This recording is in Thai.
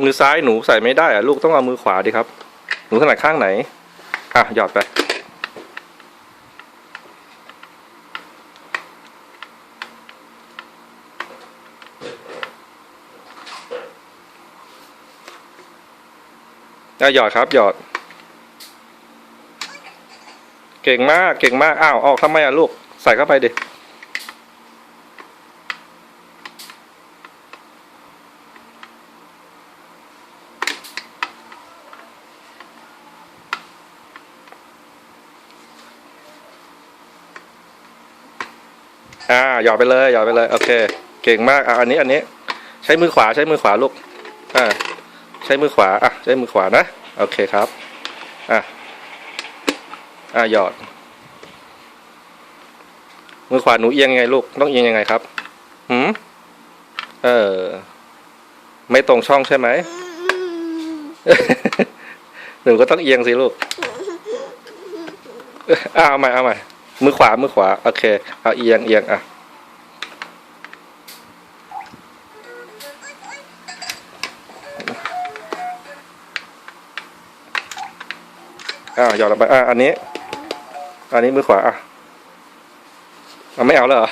มือซ้ายหนูใส่ไม่ได้อะลูกต้องเอามือขวาดิครับ หนูถนัดข้างไหน อะ หยอดไป อะ หยอดครับ หยอด เก่งมาก เก่งมาก อ้าว ออกทำไมอะลูก ใส่เข้าไปดิ อ่าหยอดไปเลยหยอดไปเลย โอเค เก่งมากอะอันนี้อันนี้ ใช้มือขวาใช้มือขวาลูกอ่าใช้มือขวาอะใช้มือขวานะโอเคครับอะอะหยอด มือขวาหนูเอียงยังไงลูกต้องเอียงยังไงครับหืมเออไม่ตรงช่องใช่ไหมหนูก็ต้องเอียงสิลูกอะเอาใหม่เอาใหม่ มือขวามือขวาโอเคเอาเอียงเอียงอะอ่าหย่อนลงไปอ่าอันนี้ อันนี้มือขวาอะอะไม่เอาแล้วเหรอ